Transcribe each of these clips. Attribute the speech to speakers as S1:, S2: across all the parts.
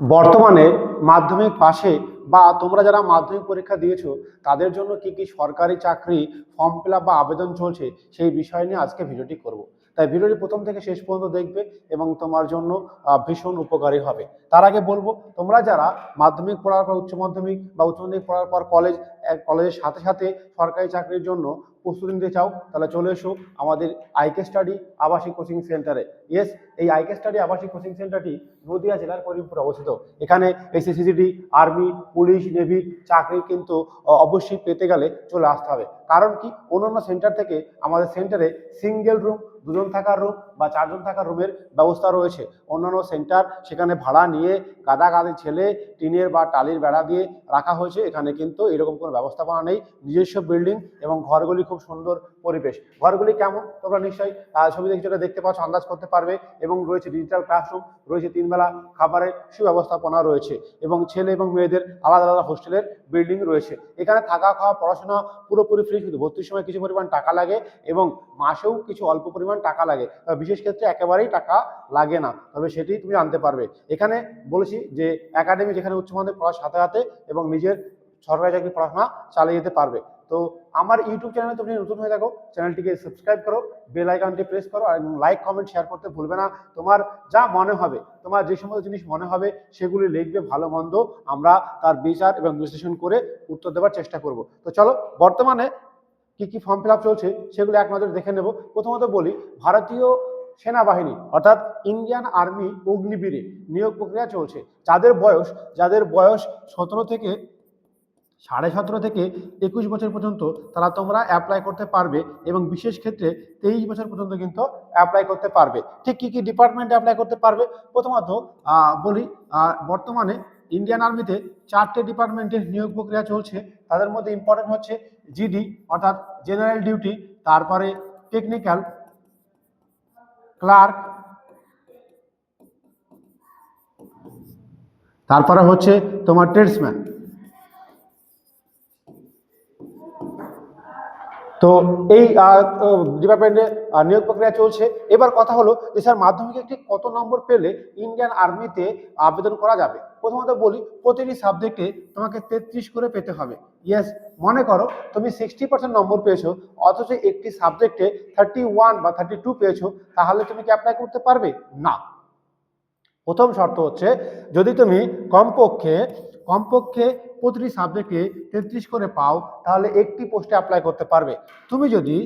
S1: বর্তমানে মাধ্যমিক পাশে বা তোমরা যারা মাধ্যমিক পরীক্ষা দিয়েছ, তাদের জন্য কি কি সরকারি চাকরি, ফর্ম ফিল বা আবেদন চলছে, সেই বিষয় নিয়ে আজকে ভিডিওটি করব। তাই ভিডিওটি প্রথম থেকে শেষ পর্যন্ত দেখবে এবং তোমার জন্য ভীষণ উপকারী হবে। তার আগে বলব, তোমরা যারা মাধ্যমিক পড়ার পর উচ্চ মাধ্যমিক বা উচ্চ মাধ্যমিক পড়ার পর কলেজ কলেজের সাথে সাথে সরকারি চাকরির জন্য প্রস্তুতি নিতে চাও, তাহলে চলে এসো আমাদের আইকে স্টাডি আবাসিক কোচিং সেন্টারে ইয়েস এই আইকে স্টাডি আবাসিক কোচিং সেন্টারটি নদিয়া জেলার করিমপুরে অবস্থিত। এখানে এসএসসিজিডি আর্মি পুলিশ নেভি চাকরি কিন্তু অবশ্যই পেতে গেলে চলে আসতে হবে। কারণ কি? অন্যান্য সেন্টার থেকে আমাদের সেন্টারে সিঙ্গেল রুম দুজন থাকার রুম বা চারজন থাকার রুমের ব্যবস্থা রয়েছে। অন্যান্য সেন্টার সেখানে ভাড়া নিয়ে গাদা গাদি ছেলে, টিনের বা টালির বেড়া দিয়ে রাখা হয়েছে। এখানে কিন্তু এরকম কোনো ব্যবস্থাপনা নেই, নিজস্ব বিল্ডিং এবং ঘরগুলি খুব সুন্দর পরিবেশ। ঘরগুলি কেমন? তোমরা নিশ্চয়ই ছবি যেটা দেখতে পাচ্ছ, আন্দাজ করতে পারবে এবং রয়েছে ডিজিটাল ক্লাসরুম রয়েছে তিনবেলা খাবারের সুব্যবস্থাপনা রয়েছে এবং ছেলে এবং মেয়েদের আলাদা আলাদা হোস্টেলের বিল্ডিং রয়েছে। এখানে থাকা খাওয়া, পড়াশোনা পুরোপুরি ফ্রি শুধু ভর্তির সময় কিছু পরিমাণ টাকা লাগে এবং মাসেও কিছু অল্প পরিমাণ টাকা লাগে। বিশেষ ক্ষেত্রে একেবারেই টাকা লাগে না, তবে সেটি তুমি জানতে পারবে। এখানে বলেছি যে একাডেমি যেখানে উচ্চ মাধ্যমিক পড়ার সাথে সাথে এবং নিজের সরকারি চাকরি পড়াশোনা চালিয়ে যেতে পারবে। তো আমার ইউটিউব চ্যানেলে তুমি নতুন হয়ে থাকো চ্যানেলটিকে সাবস্ক্রাইব করো বেল আইকনটি প্রেস করো, আর লাইক কমেন্ট শেয়ার করতে ভুলবে না। তোমার যা মনে হবে, তোমার যে সমস্ত জিনিস মনে হবে, সেগুলি লিখবে ভালো, মন্দ, আমরা তার বিচার এবং বিশ্লেষণ করে উত্তর দেওয়ার চেষ্টা করব। তো চলো, বর্তমানে কি কি ফর্ম ফিল চলছে, সেগুলো এক দেখে নেব। প্রথমত বলি, ভারতীয় সেনাবাহিনী, অর্থাৎ ইন্ডিয়ান আর্মি অগ্নিবীরে নিয়োগ প্রক্রিয়া চলছে। যাদের বয়স যাদের বয়স সতেরো থেকে সাড়ে সতেরো থেকে একুশ বছর পর্যন্ত তারা তোমরা অ্যাপ্লাই করতে পারবে এবং বিশেষ ক্ষেত্রে তেইশ বছর পর্যন্ত কিন্তু অ্যাপ্লাই করতে পারবে। ঠিক কী কী ডিপার্টমেন্টে অ্যাপ্লাই করতে পারবে? প্রথমত বলি বর্তমানে ইন্ডিয়ান আর্মিতে চারটে ডিপার্টমেন্টের নিয়োগ প্রক্রিয়া চলছে। তাদের মধ্যে ইম্পর্টেন্ট হচ্ছে জিডি অর্থাৎ জেনারেল ডিউটি তারপরে টেকনিক্যাল ক্লার্ক তারপরে হচ্ছে তোমার ট্রেডসম্যান তো এই ডিপার্টমেন্টে নিয়োগ প্রক্রিয়া চলছে। এবার কথা হলো যে, স্যার, মাধ্যমিকে একটি কত নম্বর পেলে ইন্ডিয়ান আর্মিতে আবেদন করা যাবে? প্রথমত বলি, প্রতিটি সাবজেক্টে তোমাকে তেত্রিশ করে পেতে হবে। ইয়েস মনে করো তুমি সিক্সটি পার্সেন্ট নম্বর পেয়েছ, অথচ একটি সাবজেক্টে থার্টি ওয়ান বা থার্টি টু পেয়েছ, তাহলে তুমি কি অ্যাপ্লাই করতে পারবে? না। প্রথম শর্ত হচ্ছে, যদি তুমি কমপক্ষে কমপক্ষে প্রতিটি সাবজেক্টে তেত্রিশ করে পাও, তাহলে একটি পোস্টে অ্যাপ্লাই করতে পারবে। তুমি যদি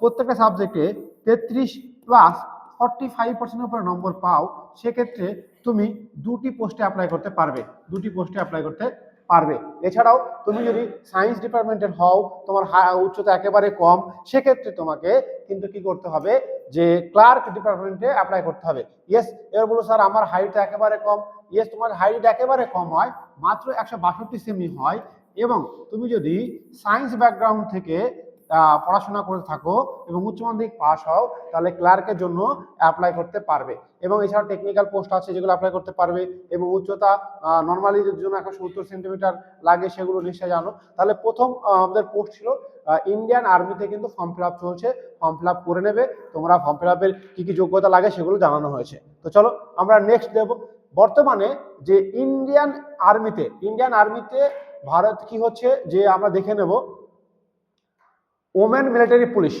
S1: প্রত্যেকটা সাবজেক্টে তেত্রিশ প্লাস ফর্টি ফাইভ পার্সেন্টের উপরে নম্বর পাও, সেক্ষেত্রে তুমি দুটি পোস্টে অ্যাপ্লাই করতে পারবে। দুটি পোস্টে অ্যাপ্লাই করতে পারবে। এছাড়াও তুমি যদি সায়েন্স ডিপার্টমেন্টের হও, তোমার উচ্চতা একেবারে কম, সেক্ষেত্রে তোমাকে কিন্তু কি করতে হবে? যে ক্লার্ক ডিপার্টমেন্টে অ্যাপ্লাই করতে হবে। ইয়েস এবার বলো স্যার আমার হাইট একেবারে কম। ইয়েস তোমার হাইট একেবারে কম হয়, মাত্র একশো বাষট্টি সেমি হয়। এবং তুমি যদি সায়েন্স ব্যাকগ্রাউন্ড থেকে পড়াশোনা করে থাকো এবং উচ্চ মাধ্যমিক পাস হও, তাহলে ক্লার্কের জন্য অ্যাপ্লাই করতে পারবে। এবং এছাড়া টেকনিক্যাল পোস্ট আছে যেগুলো অ্যাপ্লাই করতে পারবে এবং উচ্চতা নর্মালি জন্য এখন সত্তর সেন্টিমিটার লাগে সেগুলো নিশ্চয়ই জানো। তাহলে প্রথম আমাদের পোস্ট ছিল ইন্ডিয়ান আর্মিতে কিন্তু ফর্ম ফিল আপ চলছে ফর্ম ফিল আপ করে নেবে, তোমরা ফর্ম ফিল আপের কী কী যোগ্যতা লাগে সেগুলো জানানো হয়েছে। তো চলো, আমরা নেক্সট দেব। বর্তমানে যে ইন্ডিয়ান আর্মিতে ইন্ডিয়ান আর্মিতে ভারত কি হচ্ছে যে আমরা দেখে নেব ওমেন মিলিটারি পুলিশ।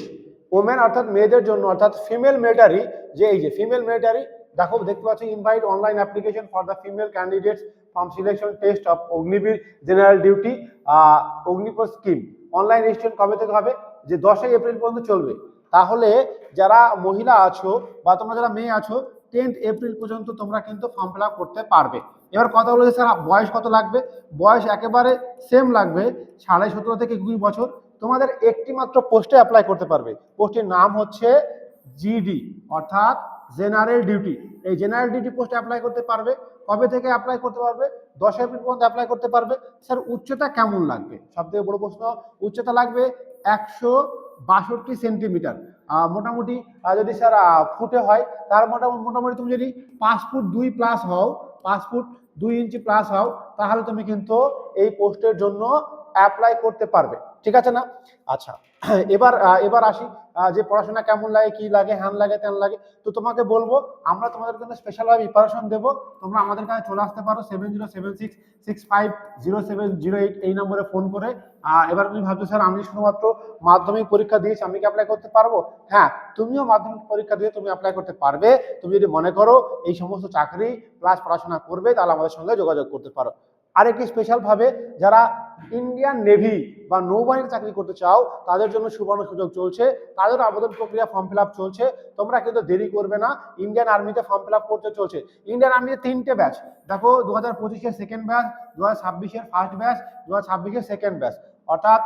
S1: ওমেন অর্থাৎ মেয়েদের জন্য, অর্থাৎ ফিমেল মিলিটারি, যে এই যে ফিমেল মিলিটারি, দেখো, দেখতে পাচ্ছ invite online application for the female candidates from selection test of Agniveer general duty Agnipath scheme online registration কবে থেকে হবে? যে দশই এপ্রিল পর্যন্ত চলবে। তাহলে যারা মহিলা আছো বা তোমরা যারা মেয়ে আছো টেন্থ এপ্রিল পর্যন্ত তোমরা কিন্তু ফর্ম ফিল করতে পারবে। এবার কথা হলো যে স্যার, বয়স কত লাগবে? বয়স একেবারে সেম লাগবে, সাড়ে সতেরো থেকে কুড়ি বছর। তোমাদের একটি মাত্র পোস্টে অ্যাপ্লাই করতে পারবে। পোস্টের নাম হচ্ছে জিডি অর্থাৎ জেনারেল ডিউটি এই জেনারেল ডিউটি পোস্টে অ্যাপ্লাই করতে পারবে। কবে থেকে অ্যাপ্লাই করতে পারবে? দশ এপ্রিল পর্যন্ত অ্যাপ্লাই করতে পারবে। স্যার, উচ্চতা কেমন লাগবে? সব থেকে বড় প্রশ্ন, উচ্চতা লাগবে একশো বাষট্টি সেন্টিমিটার। মোটামুটি যদি স্যার ফুটে হয়, তার মোটামুটি মোটামুটি তুমি যদি পাঁচ ফুট দুই প্লাস হও, পাঁচ ফুট দুই ইঞ্চি প্লাস হও, তাহলে তুমি কিন্তু এই পোস্টের জন্য অ্যাপ্লাই করতে পারবে। ঠিক আছে না? আচ্ছা এবার এবার আসি যে পড়াশোনা কেমন লাগে, কি লাগে, হ্যান লাগে তেন লাগে। তো তোমাকে বলব, আমরা তোমাদের জন্য স্পেশালভাবে প্রিপারেশন দেবো। তোমরা আমাদের কাছে চলে আসতে পারো seven zero seven six six five zero seven zero eight এই নম্বরে ফোন করে। এবার তুমি ভাবছ স্যার আমি শুধুমাত্র মাধ্যমিক পরীক্ষা দিয়েছি, আমি কি অ্যাপ্লাই করতে পারব? হ্যাঁ তুমিও মাধ্যমিক পরীক্ষা দিয়ে তুমি অ্যাপ্লাই করতে পারবে। তুমি যদি মনে করো, এই সমস্ত চাকরি প্লাস পড়াশোনা করবে, তাহলে আমাদের সঙ্গে যোগাযোগ করতে পারো। আরেকটি স্পেশালভাবে যারা ইন্ডিয়ান নেভি বা নৌবাহিনীর চাকরি করতে চাও, তাদের জন্য সুবর্ণ সুযোগ চলছে। তাদের আবেদন প্রক্রিয়া ফর্ম ফিল চলছে। তোমরা কিন্তু দেরি করবে না ইন্ডিয়ান আর্মিতে ফর্ম ফিল করতে চলছে। ইন্ডিয়ান আর্মিতে তিনটে ব্যাচ দেখো দু হাজার পঁচিশের সেকেন্ড ব্যাচ দু হাজার ছাব্বিশের ফার্স্ট ব্যাচ দু হাজার ছাব্বিশের সেকেন্ড ব্যাচ অর্থাৎ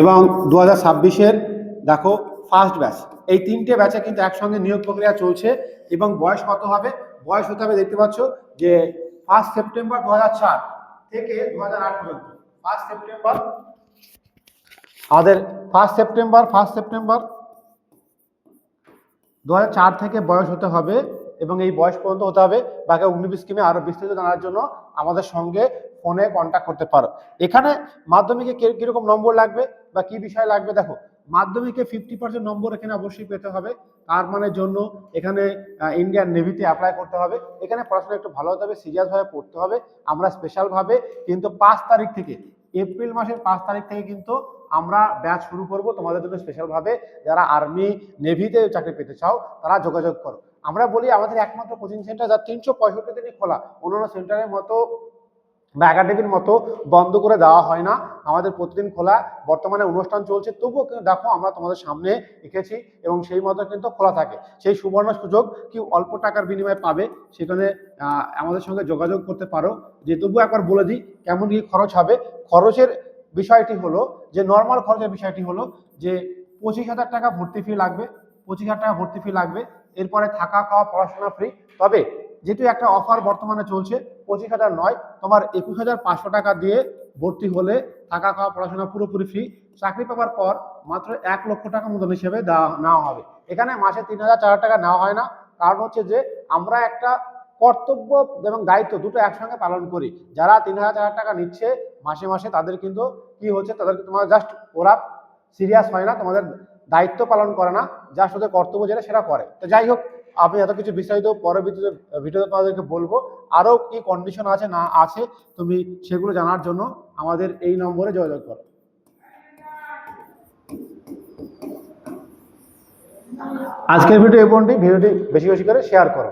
S1: এবং দু হাজার ছাব্বিশের দেখো ফার্স্ট ব্যাচ এই তিনটে ব্যাচে কিন্তু একসঙ্গে নিয়োগ প্রক্রিয়া চলছে এবং বয়স কত হবে? বয়স হতে হবে দেখতে পাচ্ছ যে ফার্স্ট সেপ্টেম্বর দু হাজার চার থেকে দু হাজার আট পর্যন্ত। ফার্স্ট সেপ্টেম্বর আমাদের ফার্স্ট সেপ্টেম্বর ফার্স্ট সেপ্টেম্বর দু থেকে বয়স হতে হবে এবং এই বয়স পর্যন্ত হতে হবে। বাকি অগ্নিবীর স্কিমে আরও বিস্তারিত জানার জন্য আমাদের সঙ্গে ফোনে কন্ট্যাক্ট করতে পারো। এখানে মাধ্যমিকে কীরকম নম্বর লাগবে? বা কি বিষয় লাগবে? দেখো, মাধ্যমিকে ফিফটি পার্সেন্ট নম্বর এখানে অবশ্যই পেতে হবে। তার মানে জন্য এখানে ইন্ডিয়ান নেভিতে অ্যাপ্লাই করতে হবে। এখানে পড়াশোনা একটু ভালো হতে হবে সিরিয়াস ভাবে পড়তে হবে। আমরা স্পেশাল ভাবে কিন্তু পাঁচ তারিখ থেকে এপ্রিল মাসের পাঁচ তারিখ থেকে কিন্তু আমরা ব্যাচ শুরু করব। তোমাদের জন্য স্পেশাল ভাবে যারা আর্মি নেভিতে চাকরি পেতে চাও, তারা যোগাযোগ করো। আমরা বলি আমাদের একমাত্র কোচিং সেন্টার যা তিনশো পঁয়ষট্টি দিনই খোলা। অন্যান্য সেন্টারের মতো বা মতো বন্ধ করে দেওয়া হয় না। আমাদের প্রতিদিন খোলা বর্তমানে অনুষ্ঠান চলছে। তবুও দেখো আমরা তোমাদের সামনে এঁকেছি এবং সেই মতো কিন্তু খোলা থাকে। সেই সুবর্ণ সুযোগ কি অল্প টাকার বিনিময়ে পাবে, সেখানে আমাদের সঙ্গে যোগাযোগ করতে পারো। যে তবুও একবার বলে দিই, কেমন কি খরচ হবে? খরচের বিষয়টি হলো যে নর্মাল খরচের বিষয়টি হলো যে, পঁচিশ হাজার টাকা ভর্তি ফি লাগবে, পঁচিশ হাজার টাকা ভর্তি ফি লাগবে। এরপরে থাকা খাওয়া, পড়াশোনা ফ্রি তবে যেহেতু একটা অফার বর্তমানে চলছে, পঁচিশ হাজার নয়, তোমার একুশ হাজার পাঁচশো টাকা দিয়ে ভর্তি হলে থাকা খাওয়া, পড়াশোনা পুরোপুরি ফ্রি চাকরি পাওয়ার পর মাত্র এক লক্ষ টাকা মতন হিসেবে দেওয়া, নেওয়া হবে। এখানে মাসে তিন হাজার, চার টাকা নেওয়া হয় না। কারণ হচ্ছে যে, আমরা একটা কর্তব্য এবং দায়িত্ব দুটো একসঙ্গে পালন করি। যারা তিন হাজার, চার টাকা নিচ্ছে, মাসে মাসে তাদের কিন্তু কি হচ্ছে, তাদেরকে তোমার জাস্ট ওরা সিরিয়াস হয় না, তোমাদের দায়িত্ব পালন করে না জাস্ট ওদের কর্তব্য যেটা সেটা করে। তো যাই হোক আমি এত কিছু বিস্তারিত পরবর্তীতে ভিডিওতে তোমাদেরকে বলব, আরও কি কন্ডিশন আছে, না আছে, তুমি সেগুলো জানার জন্য আমাদের এই নম্বরে যোগাযোগ করো। আজকের ভিডিও এই পর্যন্ত ভিডিওটি বেশি বেশি করে শেয়ার করো।